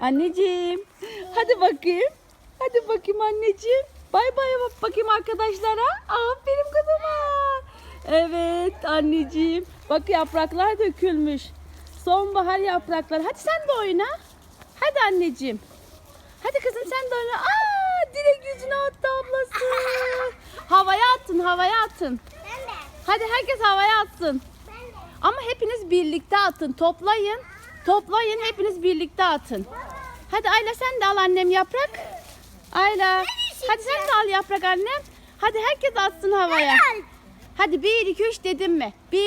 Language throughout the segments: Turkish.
Anneciğim. Hadi bakayım. Hadi bakayım anneciğim. Bay bay bakayım arkadaşlara. Aferin kızıma. Evet anneciğim. Bak yapraklar dökülmüş. Sonbahar yaprakları. Hadi sen de oyna. Hadi anneciğim. Hadi kızım sen de oyna. Aa, direkt yüzüne attı ablası. Havaya attın, havaya attın. Ben de. Hadi herkes havaya atsın. Ben de. Ama hepiniz birlikte atın. Toplayın. Toplayın hepiniz birlikte atın. Hadi Ayla sen de al annem yaprak. Ayla. Hadi sen de al yaprak annem. Hadi herkes atsın havaya. Hadi 1 2 3 dedim mi? 1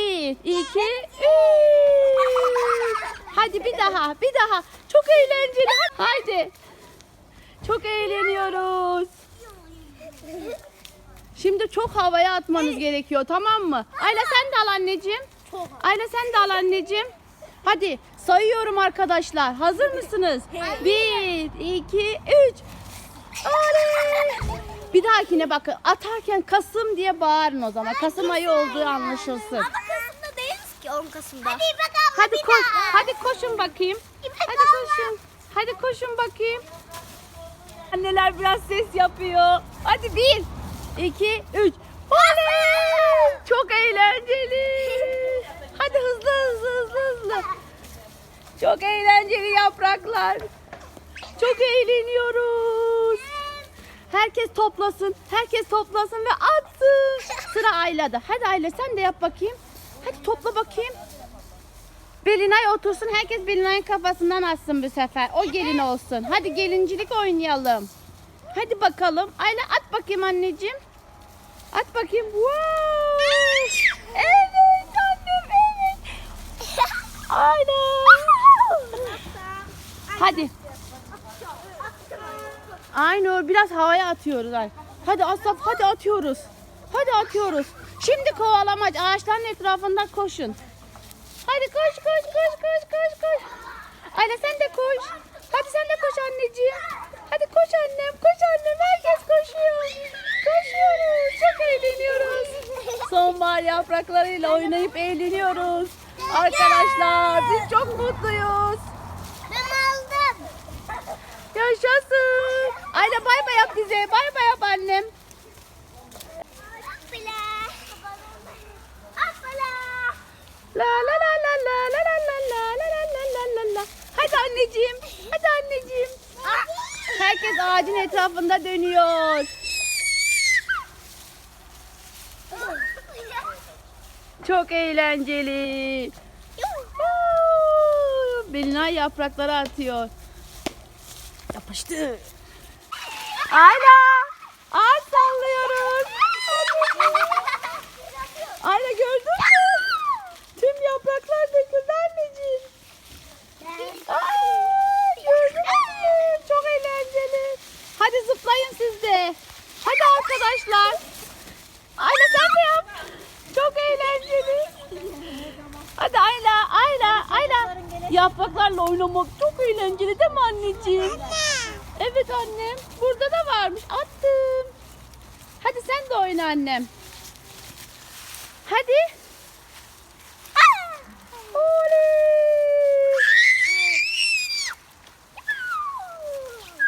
2 3. Hadi bir daha, bir daha. Çok eğlenceli. Haydi. Çok eğleniyoruz. Şimdi çok havaya atmanız gerekiyor tamam mı? Ayla sen de al anneciğim. Ayla sen de al anneciğim. Hadi sayıyorum arkadaşlar. Hazır mısınız? 1, 2, 3. Oley! Bir dahakine bakın atarken Kasım diye bağırın o zaman. Kasım ayı olduğu anlaşılsın. Ama Kasım'da değiliz ki 10 Kasım'da. Hadi abla Hadi bir koş. Hadi koşun bakayım. Hadi koşun. Hadi koşun bakayım. Anneler biraz ses yapıyor. Hadi bir, iki, üç. Oley! Çok eğlenceli. Çok eğlenceli yapraklar. Çok eğleniyoruz. Herkes toplasın. Herkes toplasın ve atsın. Sıra Ayla'da. Hadi Ayla sen de yap bakayım. Hadi topla bakayım. Belinay otursun. Herkes Belinay'ın kafasından atsın bu sefer. O gelin olsun. Hadi gelincilik oynayalım. Hadi bakalım. Ayla at bakayım anneciğim. At bakayım. Wow. Evet annem evet. Ayla. Hadi. Aynur biraz havaya atıyoruz. Ay. Hadi Asaf hadi atıyoruz. Hadi atıyoruz. Şimdi kovalamaç ağaçların etrafında koşun. Hadi koş koş koş koş koş koş. Ayla sen de koş. Hadi sen de koş anneciğim. Hadi koş annem koş annem herkes koşuyor. Koşuyoruz çok eğleniyoruz. Sonbahar yapraklarıyla oynayıp eğleniyoruz. Arkadaşlar biz çok mutluyuz. Ben aldım. Yaşasın. Ayla bay bay. Bay bay yap annem. Apla. Apla. La la la la la la la la la la la la la la la. Hadi anneciğim. Hadi anneciğim. Herkes ağacın etrafında dönüyor. Çok eğlenceli. Belinay yaprakları atıyor. Yapıştı. Ayla. Ağaç sallıyoruz. Ayla gördün mü? Tüm yapraklar döküldü anneciğim. Aa, gördün mü? Çok eğlenceli. Hadi zıplayın siz de. Hadi arkadaşlar. Ayla sen de yap. Çok eğlenceli. Hadi Ayla, Ayla, Ayla. Yapraklarla oynamak çok eğlenceli değil mi anneciğim? Evet annem. Burada da varmış. Attım. Hadi sen de oyna annem. Hadi. Oley.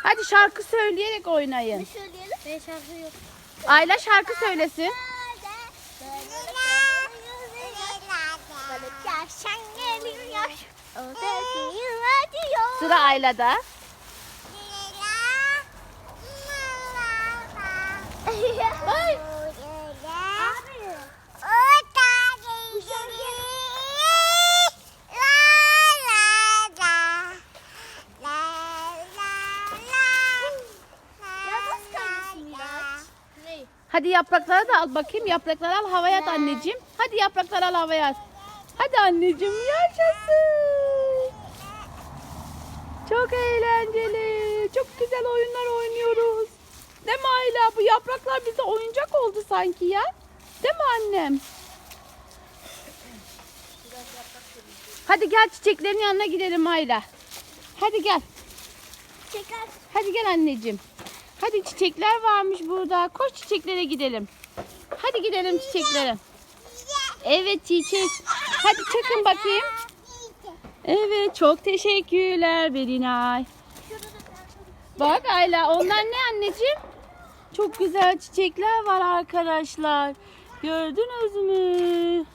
Hadi şarkı söyleyerek oynayın. Söyleyelim. Ben şarkı yok. Ayla şarkı söylesin. Sıra Ayla'da. Hadi yaprakları da al bakayım. Yaprakları al havaya at anneciğim. Hadi yaprakları al havaya at. Hadi anneciğim yaşasın. Çok eğlenceli. Çok güzel oyunlar oynuyoruz. Değil mi Ayla? Bu yapraklar bize oyuncak oldu sanki ya. Değil mi annem? Hadi gel çiçeklerin yanına gidelim Ayla. Hadi gel. Çeker. Hadi gel anneciğim. Hadi çiçekler varmış burada. Koş çiçeklere gidelim. Hadi gidelim çiçeklere. Evet çiçek. Hadi çakın bakayım. Evet çok teşekkürler Belinay. Bak Ayla onlar ne anneciğim? Çok güzel çiçekler var arkadaşlar. Gördünüz mü?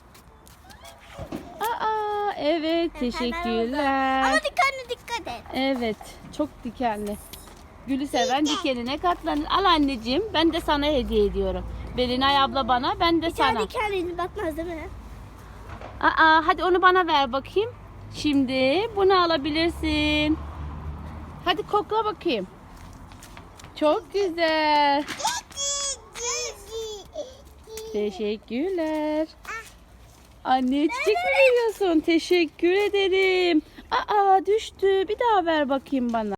Aa evet teşekkürler. Ama dikkatli dikkat et. Evet çok dikenli. Gülü seven dikenine katlanır. Al anneciğim ben de sana hediye ediyorum. Belinay abla bana ben de Bir tane sana. dikenli bakmaz değil mi? Aa hadi onu bana ver bakayım. Şimdi bunu alabilirsin. Hadi kokla bakayım. Çok güzel. Teşekkürler. Anne çiçek mi veriyorsun? Teşekkür ederim. Aa düştü. Bir daha ver bakayım bana.